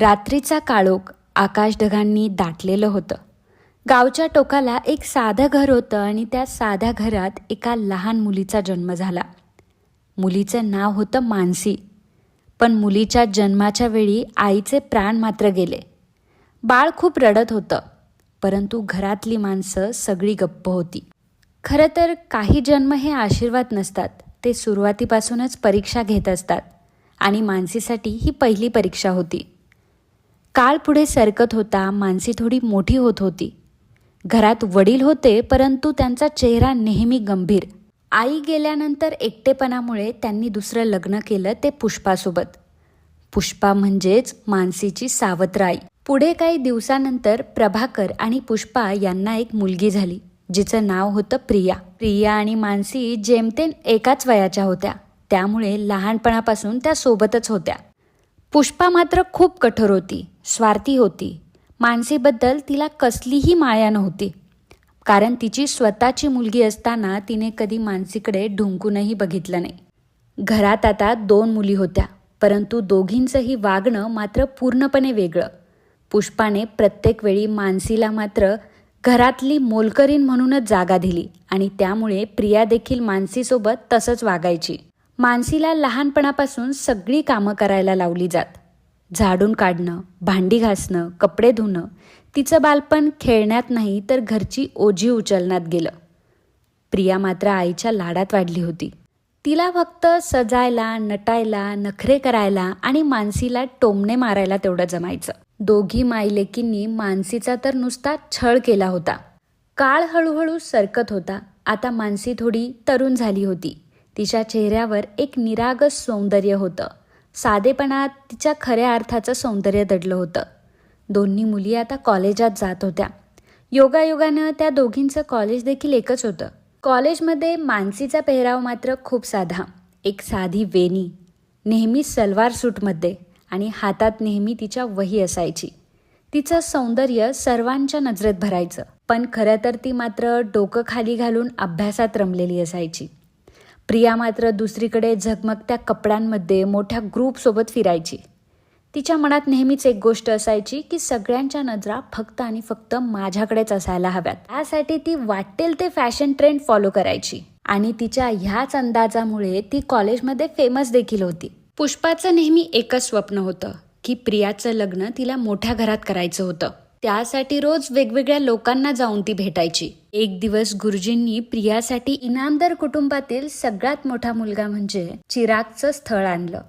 रात्रीचा काळोख आकाशढगांनी दाटलेलं होतं. गावच्या टोकाला एक साधं घर होतं आणि त्या साध्या घरात एका लहान मुलीचा जन्म झाला. मुलीचं नाव होतं मानसी. पण मुलीच्या जन्माच्या वेळी आईचे प्राण मात्र गेले. बाळ खूप रडत होतं परंतु घरातली माणसं सगळी गप्प होती. खरं तर काही जन्म हे आशीर्वाद नसतात ते सुरुवातीपासूनच परीक्षा घेत असतात आणि मानसीसाठी ही पहिली परीक्षा होती. काळ पुढे सरकत होता मानसी थोडी मोठी होत होती. घरात वडील होते परंतु त्यांचा चेहरा नेहमी गंभीर. आई गेल्यानंतर एकटेपणामुळे त्यांनी दुसरं लग्न केलं ते पुष्पासोबत. पुष्पा म्हणजेच मानसीची सावत्र आई पुढे काही दिवसानंतर प्रभाकर आणि पुष्पा यांना एक मुलगी झाली जिचं नाव होतं प्रिया. प्रिया आणि मानसी जेमतेम एकाच वयाच्या होत्या. त्यामुळे लहानपणापासून त्या सोबतच होत्या. पुष्पा मात्र खूप कठोर होती. स्वार्थी होती. मानसीबद्दल तिला कसलीही माया नव्हती. कारण तिची स्वतःची मुलगी असताना तिने कधी मानसीकडे ढुंकूनही बघितलं नाही. घरात आता दोन मुली होत्या परंतु दोघींचंही वागणं मात्र पूर्णपणे वेगळं. पुष्पाने प्रत्येक वेळी मानसीला मात्र घरातली मोलकरीण म्हणूनच जागा दिली आणि त्यामुळे प्रिया देखील मानसीसोबत तसंच वागायची. मानसीला लहानपणापासून सगळी कामं करायला लावली जात. झाडून काढणं भांडी घासणं कपडे धुणं तिचं बालपण खेळण्यात नाही तर घरची ओझी उचलण्यात गेलं. प्रिया मात्र आईच्या लाडात वाढली होती. तिला फक्त सजायला नटायला नखरे करायला आणि मानसीला टोमणे मारायला तेवढं जमायचं. दोघी मायलेकींनी मानसीचा तर नुसता छळ केला होता. काळ हळूहळू सरकत होता. आता मानसी थोडी तरुण झाली होती. तिच्या चेहऱ्यावर एक निरागस सौंदर्य होतं. साधेपणात तिच्या खऱ्या अर्थाचं सौंदर्य दडलं होतं. दोन्ही मुली आता कॉलेजात जात होत्या. योगायोगानं त्या दोघींचं कॉलेज देखील एकच होतं. कॉलेजमध्ये मानसीचा पेहराव मात्र खूप साधा. एक साधी वेणी. नेहमी सलवार सूटमध्ये आणि हातात नेहमी तिच्या वही असायची. तिचं सौंदर्य सर्वांच्या नजरेत भरायचं. पण खरं तर ती मात्र डोकं खाली घालून अभ्यासात रमलेली असायची. प्रिया मात्र दुसरीकडे झगमगत्या कपड्यांमध्ये मोठ्या ग्रुपसोबत फिरायची. तिच्या मनात नेहमीच एक गोष्ट असायची की सगळ्यांच्या नजरा फक्त आणि फक्त माझ्याकडेच असायला हव्यात. त्यासाठी ती वाटेल ते फॅशन ट्रेंड फॉलो करायची. आणि तिच्या ह्याच अंदाजामुळे ती कॉलेजमध्ये फेमस देखील होती. पुष्पाचं नेहमी एकच स्वप्न होतं की प्रियाचं लग्न तिला मोठ्या घरात करायचं होतं. त्यासाठी रोज वेगवेगळ्या लोकांना जाऊन ती भेटायची. एक दिवस गुरुजींनी प्रियासाठी इनामदार कुटुंबातील सगळ्यात मोठा मुलगा म्हणजे चिरागचं स्थळ आणलं.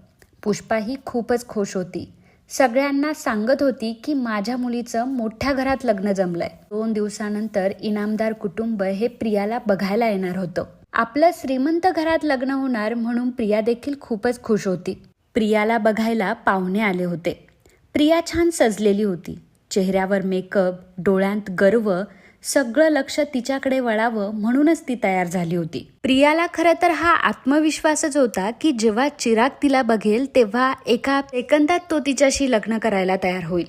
पुष्पा ही खूपच खुश होती. सगळ्यांना सांगत होती की माझ्या मुलीचं मोठ्या घरात लग्न जमलंय. दोन दिवसानंतर इनामदार कुटुंब हे प्रियाला बघायला येणार होतं. आपलं श्रीमंत घरात लग्न होणार म्हणून प्रिया देखील खूपच खुश होती. प्रियाला बघायला पाहुणे आले होते. प्रिया छान सजलेली होती. चेहऱ्यावर मेकअप डोळ्यांत गर्व सगळं लक्ष तिच्याकडे वळावं म्हणूनच ती तयार झाली होती. प्रियाला खरं तर हा आत्मविश्वासच होता की जेव्हा चिराग तिला बघेल तेव्हा एका सेकंदात तो तिच्याशी लग्न करायला तयार होईल.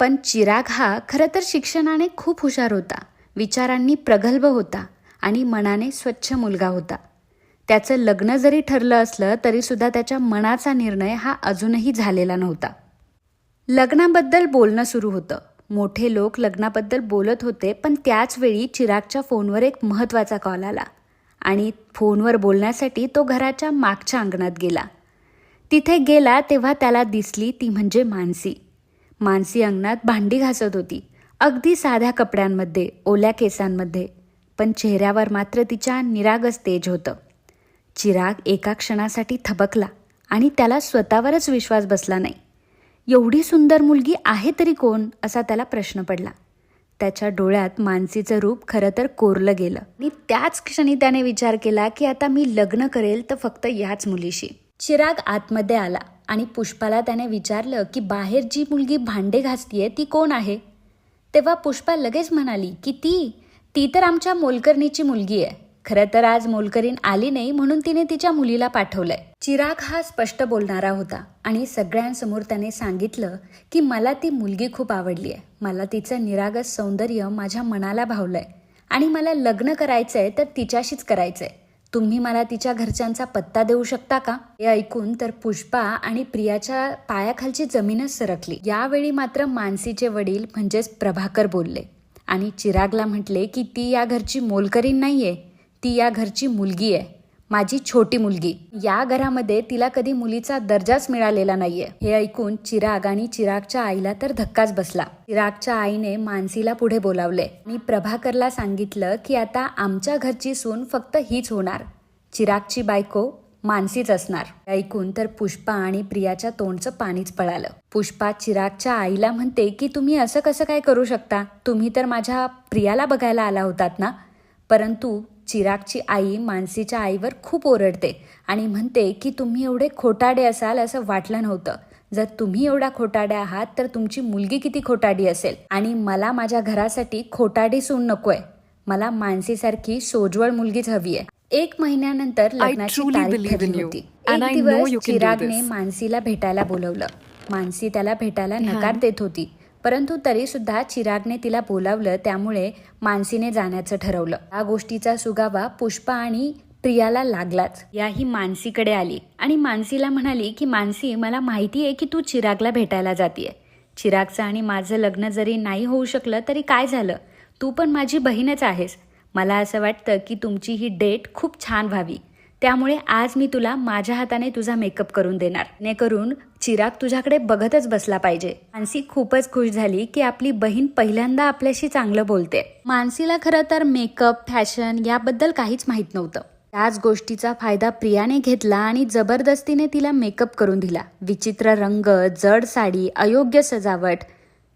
पण चिराग हा खरं तर शिक्षणाने खूप हुशार होता विचारांनी प्रगल्भ होता आणि मनाने स्वच्छ मुलगा होता. त्याचं लग्न जरी ठरलं असलं तरी सुद्धा त्याच्या मनाचा निर्णय हा अजूनही झालेला नव्हता. लग्नाबद्दल बोलणं सुरू होतं. मोठे लोक लग्नाबद्दल बोलत होते पण त्याच वेळी चिरागच्या फोनवर एक महत्त्वाचा कॉल आला आणि फोनवर बोलण्यासाठी तो घराच्या मागच्या अंगणात गेला. तिथे गेला तेव्हा त्याला दिसली ती म्हणजे मानसी. मानसी अंगणात भांडी घासत होती अगदी साध्या कपड्यांमध्ये ओल्या केसांमध्ये पण चेहऱ्यावर मात्र तिच्या निरागस तेज होतं. चिराग एका क्षणासाठी थबकला आणि त्याला स्वतःवरच विश्वास बसला नाही. एवढी सुंदर मुलगी आहे तरी कोण? असा त्याला प्रश्न पडला. त्याच्या डोळ्यात मानसीचं रूप खरं तर कोरलं गेलं. आणि त्याच क्षणी त्याने विचार केला की आता मी लग्न करेल तर फक्त याच मुलीशी. चिराग आतमध्ये आला आणि पुष्पाला त्याने विचारलं की बाहेर जी मुलगी भांडे घासतीये ती कोण आहे? तेव्हा पुष्पा लगेच म्हणाली की ती ती तर आमच्या मोलकर्णीची मुलगी आहे खरं तर आज मोलकरीण आली नाही म्हणून तिने तिच्या मुलीला पाठवलंय. चिराग हा स्पष्ट बोलणारा होता आणि सगळ्यांसमोर त्याने सांगितलं की मला ती मुलगी खूप आवडली आहे मला तिचं निरागस सौंदर्य माझ्या मनाला भावलंय. आणि मला लग्न करायचंय तर तिच्याशीच करायचंय. तुम्ही मला तिच्या घरच्यांचा पत्ता देऊ शकता का? हे ऐकून तर पुष्पा आणि प्रियाच्या पायाखालची जमीनच सरकली. यावेळी मात्र मानसीचे वडील म्हणजेच प्रभाकर बोलले आणि चिरागला म्हटले की ती या घरची मोलकरीण नाहीये. ती या घरची मुलगी आहे. माझी छोटी मुलगी. या घरामध्ये तिला कधी मुलीचा दर्जाच मिळालेला नाहीये. हे ऐकून चिराग आणि चिरागच्या आईला तर धक्काच बसला. चिरागच्या आईने मानसीला पुढे बोलावले. आणि प्रभाकरला सांगितलं की आता आमच्या घरची सून फक्त हीच होणार. चिरागची बायको मानसीच असणार. हे ऐकून तर पुष्पा आणि प्रियाच्या तोंडचं पाणीच पळालं. पुष्पा चिरागच्या आईला म्हणते की तुम्ही असं कसं काय करू शकता? तुम्ही तर माझ्या प्रियाला बघायला आला होतात ना? परंतु चिरागची आई मानसीच्या आईवर खूप ओरडते आणि म्हणते की तुम्ही एवढे खोटाडे असाल असं वाटलं नव्हतं. जर तुम्ही एवढा खोटाडे आहात तर तुमची मुलगी किती खोटाडी असेल? आणि मला माझ्या घरासाठी खोटाडी सून नकोय. मला मानसीसारखी सोजवळ मुलगीच हवी आहे. एक महिन्यानंतर लग्नाची तारीख ठरली. होती. एक दिवस चिरागने. मानसीला भेटायला बोलवलं. मानसी त्याला भेटायला नकार देत होती. परंतु तरीसुद्धा चिरागने तिला बोलावलं त्यामुळे मानसीने जाण्याचं ठरवलं. या गोष्टीचा सुगावा पुष्पा आणि प्रियाला लागलाच. याही मानसीकडे आली आणि मानसीला म्हणाली की मानसी मला माहिती आहे की तू चिरागला भेटायला जातीये. चिरागचं आणि माझं लग्न जरी नाही होऊ शकलं तरी काय झालं? तू पण माझी बहीणच आहेस. मला असं वाटतं की तुमची ही डेट खूप छान व्हावी. त्यामुळे आज मी तुला माझ्या हाताने तुझा मेकअप करून देणार. जेणेकरून चिराग तुझ्याकडे बघतच बसला पाहिजे. मानसी खूपच खुश झाली की आपली बहीण पहिल्यांदा आपल्याशी चांगलं बोलते. मानसीला खरं तर मेकअप फॅशन याबद्दल काहीच माहीत नव्हतं. त्याच गोष्टीचा फायदा प्रियाने घेतला आणि जबरदस्तीने तिला मेकअप करून दिला. विचित्र रंग जड साडी अयोग्य सजावट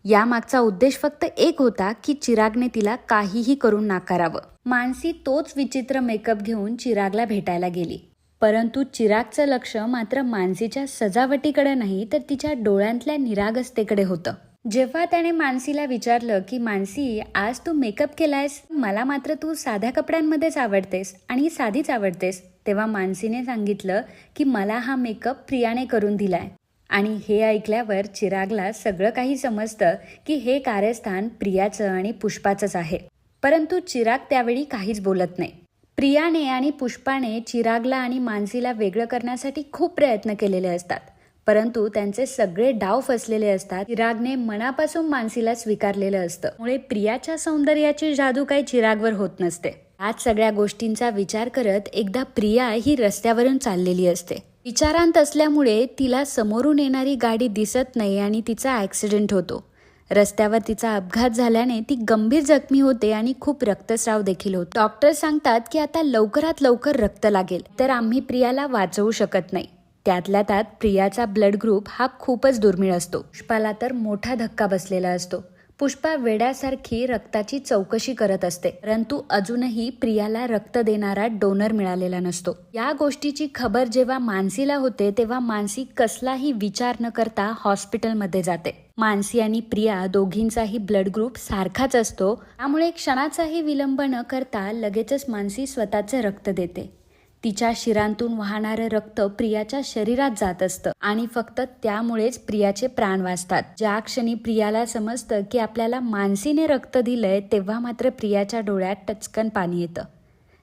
यामागचा उद्देश फक्त एक होता की चिरागने तिला काहीही करून नाकारावं. मानसी तोच विचित्र मेकअप घेऊन चिरागला भेटायला गेली. परंतु चिरागचं लक्ष मात्र मानसीच्या सजावटीकडे नाही तर तिच्या डोळ्यांतल्या निरागसतेकडे होतं. जेव्हा त्याने मानसीला विचारलं की मानसी आज तू मेकअप केलायस? मला मात्र तू साध्या कपड्यांमध्येच आवडतेस आणि साधीच आवडतेस. तेव्हा मानसीने सांगितलं की मला हा मेकअप प्रियाने करून दिलाय. आणि हे ऐकल्यावर चिरागला सगळं काही समजतं की हे कार्यस्थान प्रियाचं आणि पुष्पाचंच आहे. परंतु चिराग त्यावेळी काहीच बोलत नाही. प्रियाने आणि पुष्पाने चिरागला आणि मानसीला वेगळं करण्यासाठी खूप प्रयत्न केलेले असतात. परंतु त्यांचे सगळे डाव फसलेले असतात. चिरागने मनापासून मानसीला स्वीकारलेलं असतं. मुळे प्रियाच्या सौंदर्याची जादू काही चिरागवर होत नसते. आज सगळ्या गोष्टींचा विचार करत एकदा प्रिया ही रस्त्यावरून चाललेली असते. विचारांत असल्यामुळे तिला समोरून येणारी गाडी दिसत नाही आणि तिचा ॲक्सिडेंट होतो. रस्त्यावर तिचा अपघात झाल्याने ती गंभीर जखमी होते आणि खूप रक्तस्राव देखील होतो. डॉक्टर सांगतात की आता लवकरात लवकर रक्त लागेल तर आम्ही प्रियाला वाचवू शकत नाही. त्यातल्या त्यात प्रियाचा ब्लड ग्रुप हा खूपच दुर्मिळ असतो. पुष्पाला तर मोठा धक्का बसलेला असतो. पुष्पा वेड्यासारखी रक्ताची चौकशी करत असते. परंतु अजूनही प्रियाला रक्त देणारा डोनर मिळालेला नसतो. या गोष्टीची खबर जेव्हा मानसीला होते तेव्हा मानसी कसलाही विचार न करता हॉस्पिटलमध्ये जाते. मानसी आणि प्रिया दोघींचाही ब्लड ग्रुप सारखाच असतो. त्यामुळे क्षणाचाही विलंब न करता लगेचच मानसी स्वतःचे रक्त देते. तिच्या शिरांतून वाहणारं रक्त प्रियाच्या शरीरात जात असतं. आणि फक्त त्यामुळेच प्रियाचे प्राण वाचतात. ज्या क्षणी प्रियाला समजतं की आपल्याला मानसीने रक्त दिलंय तेव्हा मात्र प्रियाच्या डोळ्यात टचकन पाणी येतं.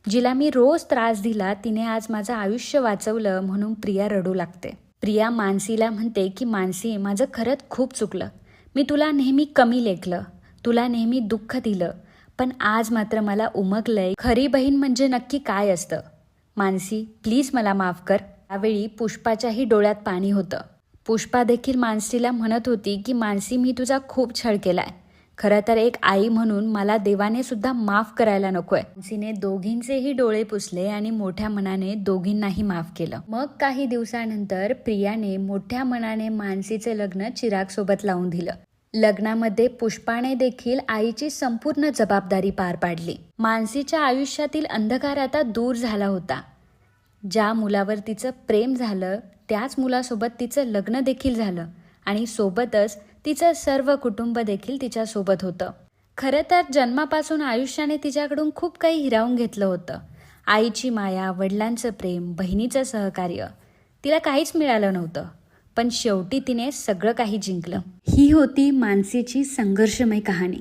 जिला मी रोज त्रास दिला तिने आज माझं आयुष्य वाचवलं म्हणून प्रिया रडू लागते. प्रिया मानसीला म्हणते की मानसी माझं खरंच खूप चुकलं. मी तुला नेहमी कमी लेखलं. तुला नेहमी दुःख दिलं. पण आज मात्र मला उमगलंय. खरी बहीण म्हणजे नक्की काय असतं? मानसी प्लीज मला माफ कर. त्यावेळी पुष्पाच्याही डोळ्यात पाणी होतं. पुष्पा देखील मानसीला म्हणत होती की मानसी मी तुझा खूप छळ केलाय. खरं तर एक आई म्हणून मला देवाने सुद्धा माफ करायला नकोय. मानसीने दोघींचेही डोळे पुसले आणि मोठ्या मनाने दोघींनाही माफ केलं. मग काही दिवसानंतर प्रियाने मोठ्या मनाने मानसीचे लग्न चिराग सोबत लावून दिलं. लग्नामध्ये पुष्पाने देखील आईची संपूर्ण जबाबदारी पार पाडली. मानसीच्या आयुष्यातील अंधकार आता दूर झाला होता. ज्या मुलावर तिचं प्रेम झालं त्याच मुलासोबत तिचं लग्न देखील झालं आणि सोबतच तिचं सर्व कुटुंब देखील तिच्यासोबत होतं. खरं तर जन्मापासून आयुष्याने तिच्याकडून खूप काही हिरावून घेतलं होतं. आईची माया वडिलांचं प्रेम बहिणीचं सहकार्य तिला काहीच मिळालं नव्हतं. पण शेवटी तिने सगळं काही जिंकलं. ही होती मानसीची संघर्षमय कहाणी.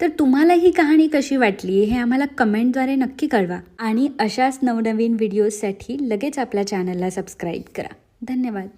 तर तुम्हाला ही कहाणी कशी वाटली हे आम्हाला कमेंटद्वारे नक्की कळवा आणि अशाच नवनवीन व्हिडिओजसाठी लगेच आपल्या चॅनलला सबस्क्राईब करा. धन्यवाद.